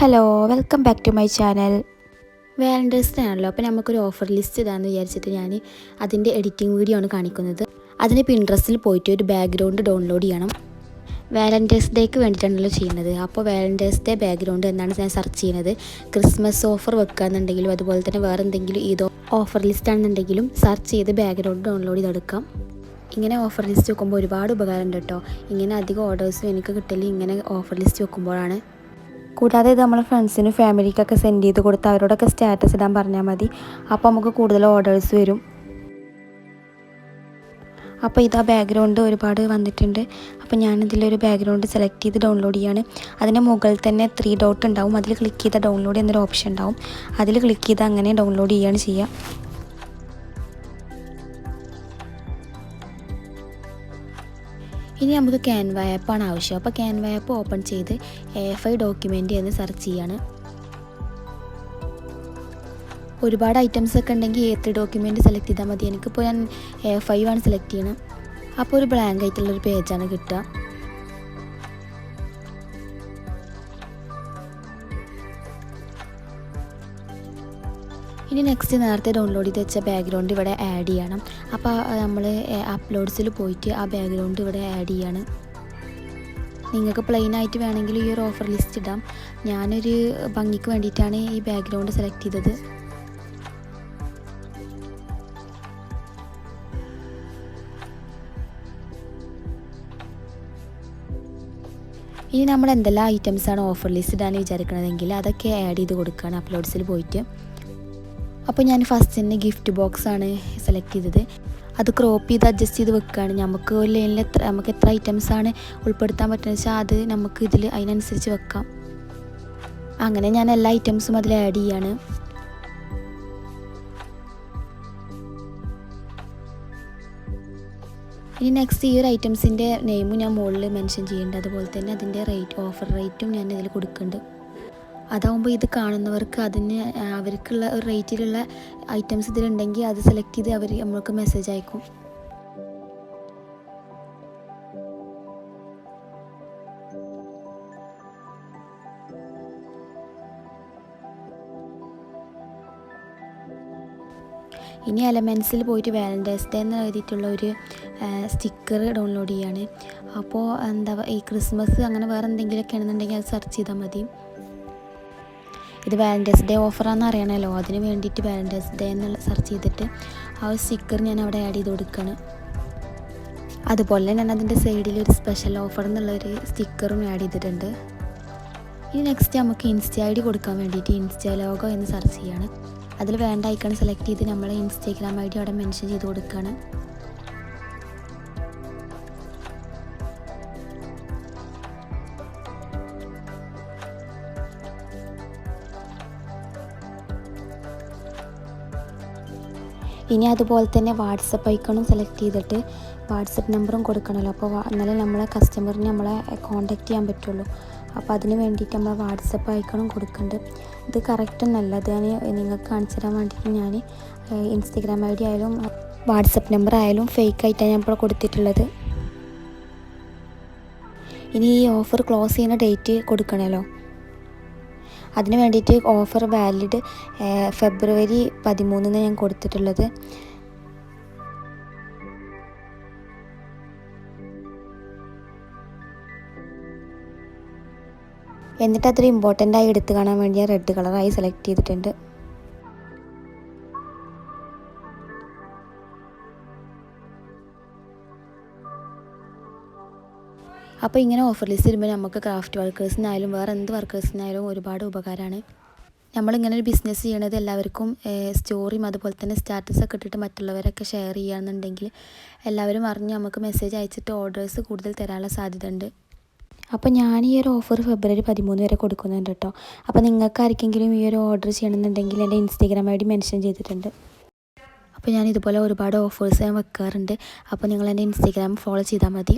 Hello welcome back to my channel Valentine's day ആണല്ലോ അപ്പോൾ നമുക്കൊരു ഓഫർ ലിസ്റ്റ് ഇതാന്ന് വിചാരിച്ചിട്ട് ഞാൻ അതിന്റെ എഡിറ്റിംഗ് വീഡിയോ ആണ് കാണിക്കുന്നത്. അതിന് പിൻട്രസ്റ്റിൽ പോയിട്ട് ഒരു ബാക്ക്ഗ്രൗണ്ട് ഡൗൺലോഡ് ചെയ്യണം. വാലന്റൈൻസ് ഡേക്ക് വേണ്ടിയിട്ടാണല്ലോ ചെയ്യുന്നത്. അപ്പോൾ വാലന്റൈൻസ് ഡേ ബാക്ക്ഗ്രൗണ്ട് എന്നാണ് ഞാൻ സെർച്ച് ചെയ്യുന്നത്. ക്രിസ്മസ് ഓഫർ വെക്കുകയെന്നുണ്ടെങ്കിലും അതുപോലെ തന്നെ വേറെ എന്തെങ്കിലും ഇതോ ഓഫർ ലിസ്റ്റ് ആണെന്നുണ്ടെങ്കിലും സെർച്ച് ചെയ്ത് ബാക്ക്ഗ്രൗണ്ട് ഡൗൺലോഡ് ചെയ്തെടുക്കാം ഇങ്ങനെ ഓഫർ ലിസ്റ്റ് വെക്കുമ്പോൾ ഒരുപാട് ഉപകാരമുണ്ട് കേട്ടോ. ഇങ്ങനെ അധികം ഓർഡേഴ്സും എനിക്ക് കിട്ടൽ ഇങ്ങനെ ഓഫർ ലിസ്റ്റ് വെക്കുമ്പോഴാണ്. കൂടാതെ ഇത് നമ്മളെ ഫ്രണ്ട്സിനും ഫാമിലിക്കൊക്കെ സെൻഡ് ചെയ്ത് കൊടുത്ത് അവരോടൊക്കെ സ്റ്റാറ്റസ് ഇടാൻ പറഞ്ഞാൽ മതി. അപ്പോൾ നമുക്ക് കൂടുതൽ ഓർഡേഴ്സ് വരും. അപ്പോൾ ഇതാ ബാക്ക്ഗ്രൗണ്ട് ഒരുപാട് വന്നിട്ടുണ്ട്. അപ്പോൾ ഞാനിതിലൊരു ബാക്ക്ഗ്രൗണ്ട് സെലക്ട് ചെയ്ത് ഡൗൺലോഡ് ചെയ്യാണ്. അതിന്റെ മുകളിൽ തന്നെ ത്രീ ഡോട്ട് ഉണ്ടാവും. അതിൽ ക്ലിക്ക് ചെയ്താൽ ഡൗൺലോഡ് എന്നൊരു ഓപ്ഷൻ ഉണ്ടാവും. അതിൽ ക്ലിക്ക് ചെയ്താൽ അങ്ങനെ ഡൗൺലോഡ് ചെയ്യുകയാണ് ചെയ്യുക. ഇനി നമുക്ക് ക്യാൻവ ആപ്പാണ് ആവശ്യം. അപ്പോൾ ക്യാൻവ ആപ്പ് ഓപ്പൺ ചെയ്ത് എ ഐ ഡോക്യുമെന്റ് എന്ന് സെർച്ച് ചെയ്യാണ്. ഒരുപാട് ഐറ്റംസ് ഒക്കെ ഉണ്ടെങ്കിൽ എ ത്രീ ഡോക്യുമെന്റ് സെലക്ട് ചെയ്താൽ മതി. എനിക്കിപ്പോൾ ഞാൻ എ ഫൈവ് ആണ് സെലക്ട് ചെയ്യണം. അപ്പോൾ ഒരു ബ്ലാങ്ക് ആയിട്ടുള്ളൊരു പേജാണ് കിട്ടുക. ഇനി നെക്സ്റ്റ് നേരത്തെ ഡൗൺലോഡ് ചെയ്ത് വെച്ച ബാക്ക്ഗ്രൗണ്ട് ഇവിടെ ആഡ് ചെയ്യണം. അപ്പോൾ നമ്മൾ അപ്ലോഡ്സിൽ പോയിട്ട് ആ ബാക്ക്ഗ്രൗണ്ട് ഇവിടെ ആഡ് ചെയ്യാണ്. നിങ്ങൾക്ക് പ്ലെയിൻ ആയിട്ട് വേണമെങ്കിൽ ഈ ഒരു ഓഫർ ലിസ്റ്റ് ഇടാം. ഞാനൊരു ഭംഗിക്ക് വേണ്ടിയിട്ടാണ് ഈ ബാക്ക്ഗ്രൗണ്ട് സെലക്ട് ചെയ്തത്. ഇനി നമ്മൾ എന്തെല്ലാം ഐറ്റംസാണ് ഓഫർ ലിസ്റ്റ് ഇടാൻ വിചാരിക്കണതെങ്കിൽ അതൊക്കെ ആഡ് ചെയ്ത് കൊടുക്കുകയാണ് അപ്ലോഡ്സിൽ പോയിട്ട്. അപ്പോൾ ഞാൻ ഫസ്റ്റ് തന്നെ ഗിഫ്റ്റ് ബോക്സ് ആണ് സെലക്ട് ചെയ്തത്. അത് ക്രോപ്പ് ചെയ്ത് അഡ്ജസ്റ്റ് ചെയ്ത് വെക്കുകയാണ് നമുക്ക് ഒരു ലൈനിൽ എത്ര നമുക്ക് എത്ര ഐറ്റംസ് ആണ് ഉൾപ്പെടുത്താൻ പറ്റുന്നത് വെച്ചാൽ അത് നമുക്ക് ഇതിൽ അതിനനുസരിച്ച് വെക്കാം. അങ്ങനെ ഞാൻ എല്ലാ ഐറ്റംസും അതിൽ ആഡ് ചെയ്യാണ്. ഇനി നെക്സ്റ്റ് ഈ ഒരു ഐറ്റംസിന്റെ നെയിമും ഞാൻ മുകളിൽ മെൻഷൻ ചെയ്യേണ്ടത് അതുപോലെ തന്നെ അതിന്റെ റേറ്റ് ഓഫർ റേറ്റും ഞാൻ ഇതിൽ കൊടുക്കുന്നുണ്ട് അതാവുമ്പോൾ ഇത് കാണുന്നവർക്ക് അതിന് അവർക്കുള്ള ഒരു റേറ്റിലുള്ള ഐറ്റംസ് ഇതിലുണ്ടെങ്കിൽ അത് സെലക്ട് ചെയ്ത് അവർ നമ്മൾക്ക് മെസ്സേജ് അയക്കും. ഇനി എലമെൻസിൽ പോയിട്ട് വാലന്റൈൻസ് ഡേ എന്ന് എഴുതിയിട്ടുള്ള ഒരു സ്റ്റിക്കർ ഡൗൺലോഡ് ചെയ്യാണ്. അപ്പോൾ എന്താ ഈ ക്രിസ്മസ് അങ്ങനെ വേറെ എന്തെങ്കിലുമൊക്കെ ആണെന്നുണ്ടെങ്കിൽ അത് സെർച്ച് ചെയ്താൽ മതി. ഇത് വാലന്റൈൻസ് ഡേ ഓഫറാണെന്ന് അറിയണമല്ലോ അതിന് വേണ്ടിയിട്ട് വാലന്റൈൻസ് ഡേ എന്നുള്ള സെർച്ച് ചെയ്തിട്ട് ആ ഒരു സ്റ്റിക്കർ ഞാൻ അവിടെ ആഡ് ചെയ്ത് കൊടുക്കുകയാണ് അതുപോലെ ഞാൻ അതിന്റെ സൈഡിൽ ഒരു സ്പെഷ്യൽ ഓഫർ എന്നുള്ളൊരു സ്റ്റിക്കറും ആഡ് ചെയ്തിട്ടുണ്ട്. ഇനി നെക്സ്റ്റ് നമുക്ക് ഇൻസ്റ്റ ഐ ഡി കൊടുക്കാൻ വേണ്ടിയിട്ട് ഇൻസ്റ്റ ലോഗോ എന്ന് സെർച്ച് ചെയ്യാണ്. അതിൽ വേണ്ട ഐക്കൺ സെലക്ട് ചെയ്ത് നമ്മൾ ഇൻസ്റ്റാഗ്രാം ഐ ഡി അവിടെ മെൻഷൻ ചെയ്ത് കൊടുക്കുകയാണ് ഇനി അതുപോലെ തന്നെ വാട്സപ്പ് ഐക്കണും സെലക്ട് ചെയ്തിട്ട് വാട്സപ്പ് നമ്പറും കൊടുക്കണമല്ലോ അപ്പോൾ എന്നാലേ നമ്മളെ കസ്റ്റമറിന് നമ്മളെ കോൺടാക്റ്റ് ചെയ്യാൻ പറ്റുള്ളൂ. അപ്പോൾ അതിന് വേണ്ടിയിട്ട് നമ്മൾ വാട്സപ്പ് ഐക്കണും കൊടുക്കുന്നുണ്ട് ഇത് കറക്റ്റ് ഒന്നല്ല അത് ഞാൻ നിങ്ങൾക്ക് കാണിച്ചു തരാൻ വേണ്ടിയിട്ട് ഞാൻ ഇൻസ്റ്റഗ്രാം ഐ ഡി ആയാലും വാട്സപ്പ് നമ്പർ ആയാലും ഫേക്ക് ആയിട്ടാണ് ഞാൻ ഇപ്പോൾ കൊടുത്തിട്ടുള്ളത്. ഇനി ഈ ഓഫർ ക്ലോസ് ചെയ്യുന്ന ഡേറ്റ് കൊടുക്കണമല്ലോ അതിന് വേണ്ടിയിട്ട് ഓഫർ വാലിഡ് ഫെബ്രുവരി പതിമൂന്നിന് ഞാൻ കൊടുത്തിട്ടുള്ളത്. എന്നിട്ട് അത്ര ഇമ്പോർട്ടന്റ് ആയി എടുത്ത് കാണാൻ വേണ്ടി ഞാൻ റെഡ് കളറായി സെലക്ട് ചെയ്തിട്ടുണ്ട്. അപ്പോൾ ഇങ്ങനെ ഓഫർ ലിസ്റ്റ് വരുമ്പോൾ നമുക്ക് ക്രാഫ്റ്റ് വർക്കേഴ്സിനായാലും വേറെ എന്ത് വർക്കേഴ്സിനായാലും ഒരുപാട് ഉപകാരമാണ് നമ്മളിങ്ങനെ ഒരു ബിസിനസ് ചെയ്യണത് എല്ലാവർക്കും സ്റ്റോറിയും അതുപോലെ തന്നെ സ്റ്റാറ്റസൊക്കെ ഇട്ടിട്ട് മറ്റുള്ളവരൊക്കെ ഷെയർ ചെയ്യുകയാണെന്നുണ്ടെങ്കിൽ എല്ലാവരും അറിഞ്ഞ് നമുക്ക് മെസ്സേജ് അയച്ചിട്ട് ഓർഡേഴ്സ് കൂടുതൽ തരാനുള്ള സാധ്യത ഉണ്ട് അപ്പോൾ ഞാൻ ഈ ഒരു ഓഫർ ഫെബ്രുവരി പതിമൂന്ന് വരെ കൊടുക്കുന്നുണ്ട് കേട്ടോ അപ്പോൾ നിങ്ങൾക്ക് ആർക്കെങ്കിലും ഈ ഒരു ഓർഡർ ചെയ്യണമെന്നുണ്ടെങ്കിൽ എന്റെ ഇൻസ്റ്റാഗ്രാം ഐ ഡി മെൻഷൻ ചെയ്തിട്ടുണ്ട്. അപ്പോൾ ഞാൻ ഇതുപോലെ ഒരുപാട് ഓഫേഴ്സ് ഞാൻ വെക്കാറുണ്ട്. അപ്പോൾ നിങ്ങൾ എന്റെ ഇൻസ്റ്റാഗ്രാം ഫോളോ ചെയ്താൽ മതി.